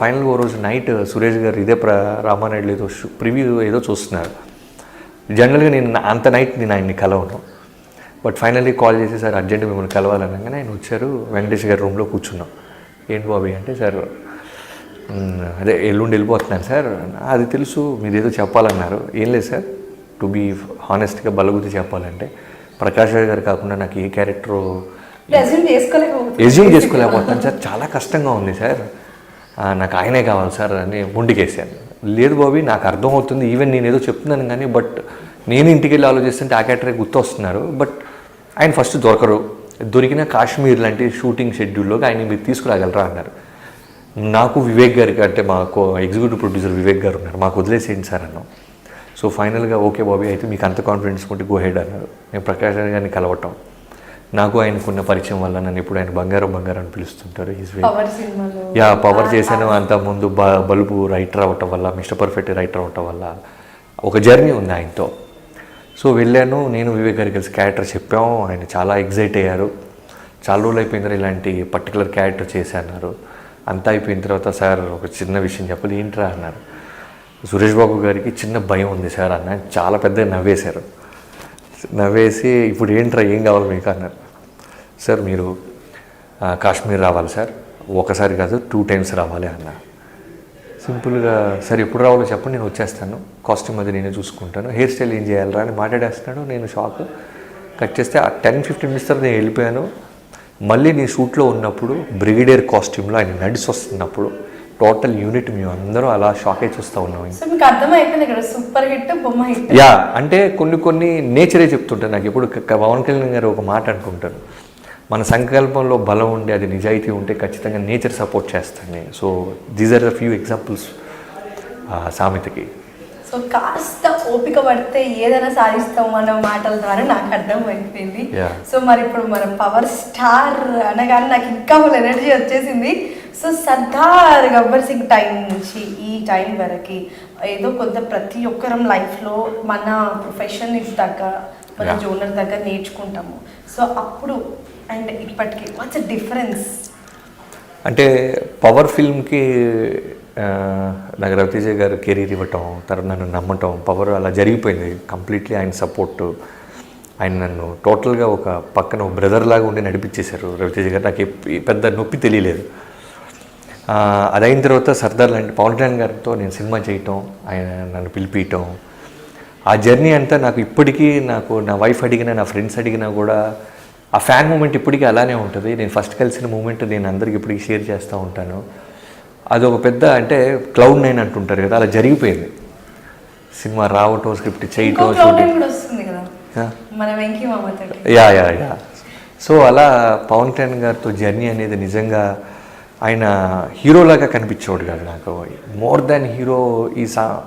Final ఓ రోజు night Suresh గారు ఇదే ప్ర రామానాయుడు ఏదో ప్రివ్యూ ఏదో చూస్తున్నారు. జనరల్గా నేను అంత నైట్ నేను ఆయన్ని కలవను. బట్ ఫైనల్లీ కాల్ చేసి సార్ అర్జెంట్ మిమ్మల్ని కలవాలనగానే ఆయన వచ్చారు. వెంకటేష్ గారి రూమ్లో కూర్చున్నాం. ఏంటి బాబీ అంటే సార్ అదే ఎల్లుండి వెళ్ళిపోతున్నాను సార్. అది తెలుసు మీరు ఏదో చెప్పాలన్నారు. ఏం లేదు సార్. టు బీ హానెస్ట్గా బలగుద్ది చెప్పాలంటే ప్రకాష్ గారు కాకుండా నాకు ఏ క్యారెక్టరు ఎజ్యూమ్ చేసుకోలేకపోతున్నాను సార్. చాలా కష్టంగా ఉంది సార్. నాకు ఆయనే కావాలి సార్ అని ముండికేసాను లేదు బాబీ నాకు అర్థమవుతుంది. ఈవెన్ నేను ఏదో చెప్తున్నాను కానీ బట్ నేను ఇంటికి వెళ్ళి ఆలోచిస్తుంటే ఆ క్యారెక్టరే గుర్తొస్తున్నారు బట్ ఆయన ఫస్ట్ దొరకరు. దొరికిన కాశ్మీర్ లాంటి షూటింగ్ షెడ్యూల్లోకి ఆయన మీరు తీసుకురాగలరా? అన్నారు. నాకు వివేక్ గారికి అంటే మాకు ఎగ్జిక్యూటివ్ ప్రొడ్యూసర్ వివేక్ గారు ఉన్నారు. మాకు వదిలేసేయండి సార్ అన్నాం. సో ఫైనల్గా ఓకే బాబీ అయితే మీకు అంత కాన్ఫిడెన్స్ ఉంటే గో హెడ్ అన్నారు. నేను ప్రకాష్ గారిని కలవటం. నాకు ఆయనకున్న పరిచయం వల్ల నన్ను ఇప్పుడు ఆయన బంగారం బంగారం అని పిలుస్తుంటారు యా పవర్ చేశాను. అంత ముందు బ బలుపు రైటర్ అవ్వటం వల్ల మిస్టర్ పర్ఫెక్ట్ రైటర్ అవ్వటం వల్ల ఒక జర్నీ ఉంది ఆయనతో. సో వెళ్ళాను. నేను వివేక్ గారికి కలిసి క్యారెక్టర్ చెప్పాము ఆయన చాలా ఎగ్జైట్ అయ్యారు. చాలా రోజులు అయిపోయిన తర్వాత ఇలాంటి పర్టికులర్ క్యారెక్టర్ చేశారు అంతా అయిపోయిన తర్వాత సార్ ఒక చిన్న విషయం చెప్పాలి. ఏంట్రా? అన్నారు. సురేష్ బాబు గారికి చిన్న భయం ఉంది సార్ అన్న చాలా పెద్దగా నవ్వేశారు. నవ్వేసి ఇప్పుడు ఏంట్రా? ఏం కావాలి మీకు? అన్నారు. సార్ మీరు కాశ్మీర్ రావాలి సార్. ఒకసారి కాదు టూ టైమ్స్ రావాలి అన్న. సింపుల్గా సార్ ఎప్పుడు రావాలో చెప్పండి నేను వచ్చేస్తాను. కాస్ట్యూమ్ అది నేనే చూసుకుంటాను. హెయిర్ స్టైల్ ఏం చేయాలరా అని మాట్లాడేస్తున్నాడు. నేను షాక్. కట్ చేస్తే ఆ టెన్ ఫిఫ్టీన్ మినిట్స్ తర్వాత నేను వెళ్ళిపోయాను. మళ్ళీ నేను షూట్లో ఉన్నప్పుడు బ్రిగేడియర్ కాస్ట్యూమ్లో ఆయన నడిచి వస్తున్నప్పుడు టోటల్ యూనిట్ మేము అందరం అలా షాక్ అయి చూస్తూ ఉన్నాం. సూపర్ హిట్ బొమ్మ హిట్. యా అంటే కొన్ని కొన్ని నేచరే చెప్తుంటాను నాకు ఎప్పుడు పవన్ కళ్యాణ్ గారు ఒక మాట అనుకుంటారు మన సంకల్పంలో బలం ఉండి అది నిజాయితీ ఉంటే ఖచ్చితంగా నేచర్ సపోర్ట్ చేస్తాను so these are the few examples సామెతకి. So కాస్త ఓపిక పడితే ఏదైనా సాధిస్తాం అన్న మాటల ద్వారా నాకు అర్థమైపోయింది. సో మరి ఇప్పుడు మనం పవర్ స్టార్ అనగానే నాకు ఇంకా ఫుల్ ఎనర్జీ వచ్చేసింది. సో సర్దార్ గబ్బర్ సింగ్ టైం నుంచి ఈ టైం వరకు ఏదో కొంత ప్రతి ఒక్కరం లైఫ్లో మన ప్రొఫెషన్ తగ్గ మన. జోనర్ దగ్గర నేర్చుకుంటాము. సో అప్పుడు అండ్ ఇప్పటికి వాట్స్ డిఫరెన్స్? అంటే పవర్ ఫిల్మ్కి నాకు రవితేజ గారు కెరీర్ ఇవ్వటం తర్వాత నన్ను నమ్మటం పవర్ అలా జరిగిపోయింది. కంప్లీట్లీ ఆయన సపోర్ట్ ఆయన నన్ను టోటల్గా ఒక పక్కన ఒక బ్రదర్ లాగా ఉండి నడిపించేశారు రవితేజ గారు. నాకు పెద్ద నొప్పి తెలియలేదు. అదైన తర్వాత సర్దార్ లాంటి పవన్ కళ్యాణ్ గారితో నేను సినిమా చేయటం ఆయన నన్ను పిలిపించటం ఆ జర్నీ అంతా నాకు ఇప్పటికీ నాకు నా వైఫ్ అడిగినా నా ఫ్రెండ్స్ అడిగినా కూడా ఆ ఫ్యాన్ మూమెంట్ ఇప్పటికీ అలానే ఉంటుంది. నేను ఫస్ట్ కలిసిన మూమెంట్ నేను అందరికి ఇప్పటికీ షేర్ చేస్తూ ఉంటాను. అది ఒక పెద్ద అంటే క్లౌడ్ నైన్ అంటుంటారు కదా అలా జరిగిపోయింది. సినిమా రావటం స్క్రిప్ట్ చేయటం shooting. Yeah yeah yeah. So అలా పవన్ కళ్యాణ్ గారితో జర్నీ అనేది నిజంగా ఆయన హీరోలాగా కనిపించేవాడు కాదు నాకు. మోర్ దాన్ హీరో ఈ సా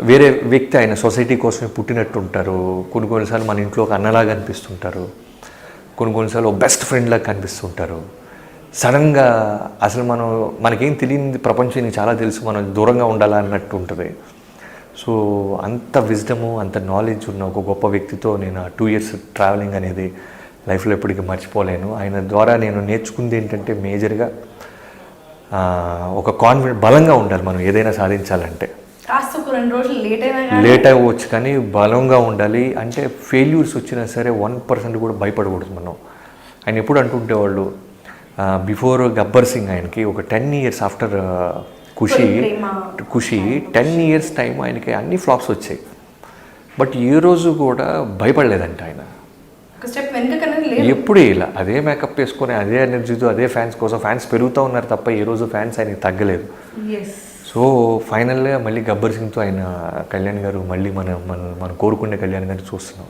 వేరే వ్యక్తి ఆయన సొసైటీ కోసమే పుట్టినట్టు ఉంటారు కొన్ని కొన్నిసార్లు మన ఇంట్లో ఒక అన్నలాగా అనిపిస్తుంటారు. కొన్ని కొన్నిసార్లు బెస్ట్ ఫ్రెండ్లా కనిపిస్తుంటారు. సడన్గా అసలు మనం మనకేం తెలియని ప్రపంచం నీకు చాలా తెలుసు మనం దూరంగా ఉండాలా అన్నట్టు ఉంటుంది. సో అంత విజ్డము అంత నాలెడ్జ్ ఉన్న ఒక గొప్ప వ్యక్తితో నేను టూ ఇయర్స్ ట్రావెలింగ్ అనేది లైఫ్లో ఎప్పటికీ మర్చిపోలేను. ఆయన ద్వారా నేను నేర్చుకుంది ఏంటంటే మేజర్గా ఒక కాన్ఫిడెంట్ బలంగా ఉండాలి మనం ఏదైనా సాధించాలంటే. రెండు రోజులు లేట్ అయినా కానీ లేట్ అవ్వచ్చు కానీ బలంగా ఉండాలి. అంటే ఫెయిల్యూర్స్ వచ్చినా సరే వన్ పర్సెంట్ కూడా భయపడకూడదు మనం. ఆయన ఎప్పుడు అంటుంటేవాళ్ళు బిఫోర్ గబ్బర్ సింగ్ ఆయనకి ఒక ten years after Kushi. Kushi ten years time ఆయనకి అన్ని ఫ్లాప్స్ వచ్చాయి. బట్ ఏ రోజు కూడా భయపడలేదంట ఆయన. ఎప్పుడే ఇలా అదే మేకప్ వేసుకొని అదే ఎనర్జీతో అదే ఫ్యాన్స్ కోసం ఫ్యాన్స్ పెరుగుతూ ఉన్నారు తప్ప ఏ రోజు ఫ్యాన్స్ ఆయనకి తగ్గలేదు. సో ఫైనల్గా మళ్ళీ గబ్బర్ సింగ్తో ఆయన కళ్యాణ్ గారు మళ్ళీ మన మన మనం కోరుకునే కళ్యాణ్ గారిని చూస్తున్నాం.